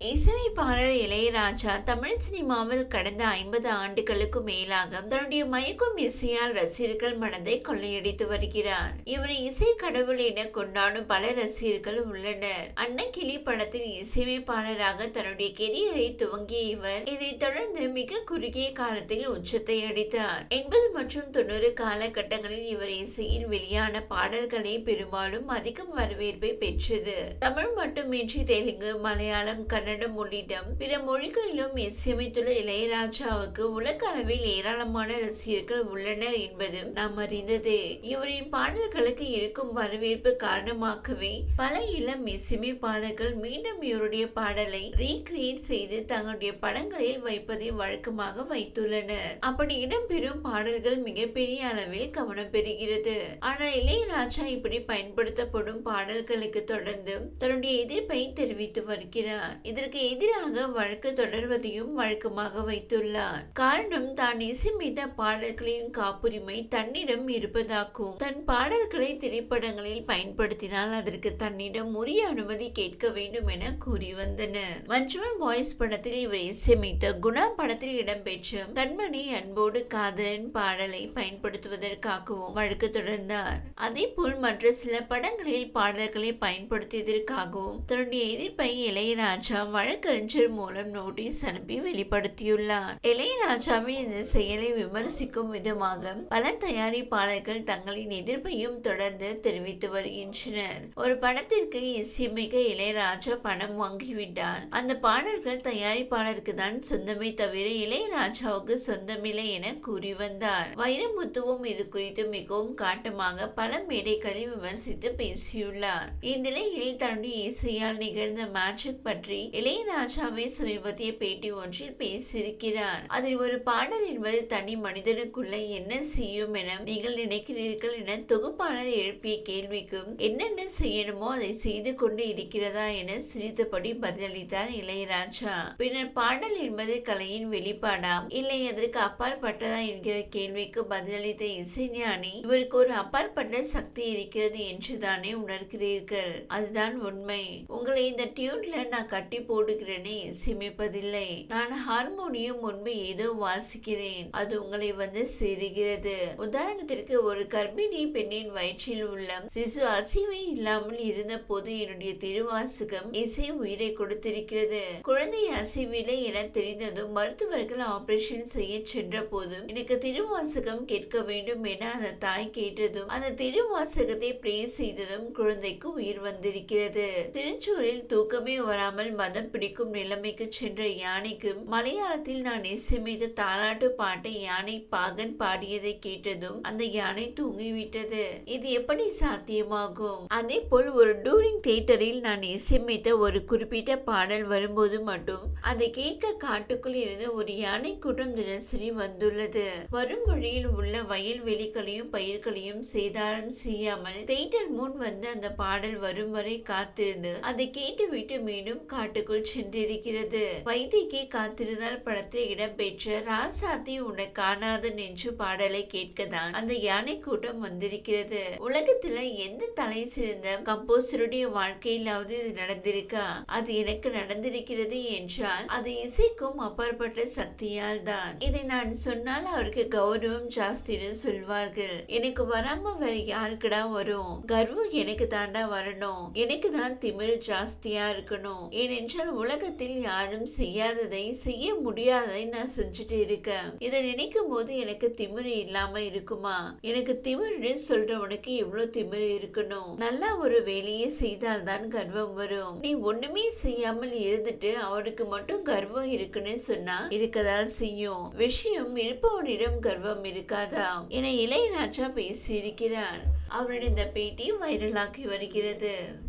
இசையமைப்பாளர் இளையராஜா தமிழ் சினிமாவில் கடந்த ஐம்பது ஆண்டுகளுக்கு மேலாக தன்னுடைய மயக்கும் இசையால் ரசிகர்கள் மனதை கொள்ளையடித்து வருகிறார். இவரை இசை கடவுள் என கொண்டாடும் பல ரசிகர்கள் உள்ளனர். அன்னக்கிளி படத்தில் இசையமைப்பாளராக தன்னுடைய கெரியரை துவங்கிய இவர் இதைத் தொடர்ந்து மிக குறுகிய காலத்தில் உச்சத்தை அடித்தார். எண்பது மற்றும் தொண்ணூறு காலகட்டங்களில் இவர் இசையில் வெளியான பாடல்களை பெரும்பாலும் அதிகம் வரவேற்பை பெற்றது. தமிழ் மட்டுமின்றி தெலுங்கு மலையாளம் கன்னட கன்னடம் உள்ளிட்ட பிற மொழிகளிலும் இசையமைத்துள்ள இளையராஜாவுக்கு உலக அளவில் ஏராளமான ரசிகர்கள் உள்ளனர் என்பது நாம் அறிந்தது. இவரின் பாடல்களுக்கு இருக்கும் வரவேற்பு காரணமாகவே பல இளம் இசையமைப்பாளர்கள் மீண்டும் இவருடைய பாடலை ரீக்ரியேட் செய்து தங்களுடைய படங்களில் வைப்பதை வழக்கமாக வைத்துள்ளனர். அப்படி இடம்பெறும் பாடல்கள் மிகப்பெரிய அளவில் கவனம் பெறுகிறது. ஆனால் இளையராஜா இப்படி பயன்படுத்தப்படும் பாடல்களுக்கு தொடர்ந்து தன்னுடைய எதிர்ப்பை தெரிவித்து வருகிறார். இதற்கு எதிராக வழக்கு தொடர்வதையும் வழக்கமாக வைத்துள்ளார். காரணம் தான் இசையமைத்த பாடல்களின் காப்புரிமை தன்னிடம் இருப்பதாகவும் தன் பாடல்களை திரைப்படங்களில் பயன்படுத்தினால் அதற்கு தன்னிடம் உரிய அனுமதி கேட்க வேண்டும் என கூறி வந்தனர். மஞ்சுவல் பாய்ஸ் படத்தில் இவர் இசையமைத்த குணா படத்தில் இடம்பெற்ற கண்மணி அன்போடு காதலன் பாடலை பயன்படுத்துவதற்காகவும் வழக்கு தொடர்ந்தார். அதே போல் மற்ற சில படங்களில் பாடல்களை பயன்படுத்தியதற்காகவும் தன்னுடைய எதிர்ப்பை இளையராஜா வழக்கறிஞர் மூலம் நோட்டீஸ் அனுப்பி வெளிப்படுத்தியுள்ளார். இளையராஜாவின் இந்த செயலை விமர்சிக்கும் விதமாக பல தயாரிப்பாளர்கள் தங்களின் எதிர்ப்பையும் தொடர்ந்து தெரிவித்து வருகின்றனர். ஒரு படத்திற்கு இசையமைக்க இளையராஜா பணம் வாங்கிவிட்டார். அந்த பாடல்கள் தயாரிப்பாளருக்கு தான் சொந்தமே தவிர இளையராஜாவுக்கு சொந்தமில்லை என கூறி வந்தார். வைரமுத்துவும் இது குறித்து மிகவும் காட்டமாக பல மேடைகளில் விமர்சித்து பேசியுள்ளார். இந்நிலையில் தன்னுடைய இசையால் நிகழ்ந்த மேஜிக் பற்றி இளையராஜாவே சமீபத்திய பேட்டி ஒன்றில் பேசியிருக்கிறார். அதில் ஒரு பாடல் என்பது தனி மனிதனுக்குள்ள என்ன செய்யும் என நீங்கள் நினைக்கிறீர்கள் என தொகுப்பாளர் எழுப்பிய கேள்விக்கும் என்னென்ன செய்யணுமோ அதை செய்து கொண்டு இருக்கிறதா என சிரித்தபடி பதிலளித்தார் இளையராஜா. பின்னர் பாடல் என்பது கலையின் வெளிப்பாடா? இல்லை அதற்கு அப்பாற்பட்டதா என்கிற கேள்விக்கு பதிலளித்த இசைஞானி இவருக்கு ஒரு அப்பாற்பட்ட சக்தி இருக்கிறது என்றுதானே உணர்கிறீர்கள்? அதுதான் உண்மை. உங்களை இந்த டியூன்ல நான் கட்டி போடுகிறேனே சிமிப்பதில்லை. நான் ஹார்மோனியம் முன்பு ஏதோ வாசிக்கிறேன். அது உங்களை வந்து சேருகிறது. உதாரணத்திற்கு ஒரு கர்ப்பிணி பெண்ணின் வயிற்றில் உள்ள சிசு அசைவை இல்லாமல் இருந்த போது என்னுடைய திருவாசகம் இசை உயிரை கொடுத்திருக்கிறது. குழந்தை அசைவில்லை என தெரிந்ததும் மருத்துவர்கள் ஆபரேஷன் செய்ய சென்ற போதும் எனக்கு திருவாசகம் கேட்க வேண்டும் என அந்த தாய் கேட்டதும் அந்த திருவாசகத்தை ப்ரே செய்ததும் குழந்தைக்கு உயிர் வந்திருக்கிறது. திருச்சூரில் தூக்கமே வராமல் மதம் பிடிக்கும் நிலைமைக்கு சென்ற யானைக்கு மலையாளத்தில் நான் இசையமைத்த தாலாட்டு பாட்டை யானை பாகன் பாடியதை கேட்டதும் அந்த யானை தூங்கிவிட்டது. இது எப்படி சாத்தியமாகும்? அதே போல் ஒரு டூரிங் தியேட்டரில் நான் இசையமைத்த ஒரு குறிப்பிட்ட பாடல் வரும்போது மட்டும் அதை கேட்க காட்டுக்குள் இருந்து ஒரு யானை கூட்டம் தினசரி வந்துள்ளது. வரும் வழியில் உள்ள வயல்வெளிகளையும் பயிர்களையும் சேதாரம் செய்யாமல் தியேட்டர் முன் வந்து அந்த பாடல் வரும் வரை காத்திருந்து அதை கேட்டுவிட்டு மீண்டும் காட்டு காட்டுக்குள் சென்றிருக்கிறது. வைதிகி காத்திருந்தால் படத்தில் இடம்பெற்ற ராசாத்தி உன்னை காணாத நெஞ்சு பாடலை கேட்கதான் அந்த யானை கூட்டம் வந்திருக்கிறது. உலகத்துல எந்த தலை சிறந்த கம்போசருடைய வாழ்க்கையிலாவது இது நடந்திருக்கா? அது எனக்கு நடந்திருக்கிறது என்றால் அது இசைக்கும் அப்பாற்பட்ட சக்தியால் தான் இதை நான் சொன்னால் அவருக்கு கௌரவம் ஜாஸ்தின்னு சொல்வார்கள். எனக்கு வராம வேற யாருக்குடா வரும்? கர்வம் எனக்கு தாண்டா வரணும். எனக்கு தான் திமிரு ஜாஸ்தியா இருக்கணும். ஏனென்றால் என்றால் உலகத்தில் யாரும் செய்யாததை செய்ய முடியாததை நான் செஞ்சுட்டு இருக்கேன். இதை நினைக்கும் போது எனக்கு திமிரு இல்லாம இருக்குமா? எனக்கு திமிருன்னு சொல்றவனுக்கு எவ்வளவு திமிரு இருக்கணும்? நல்லா ஒரு வேலையை செய்தால்தான் கர்வம் வரும். நீ ஒண்ணுமே செய்யாமல் இருந்துட்டு அவனுக்கு மட்டும் கர்வம் இருக்குன்னு சொன்னா இருக்கதான் செய்யும். விஷயம் இருப்பவனிடம் கர்வம் இருக்காதா? என இளையராஜா பேசியிருக்கிறார். அவருடைய இந்த பேட்டி வைரலாகி வருகிறது.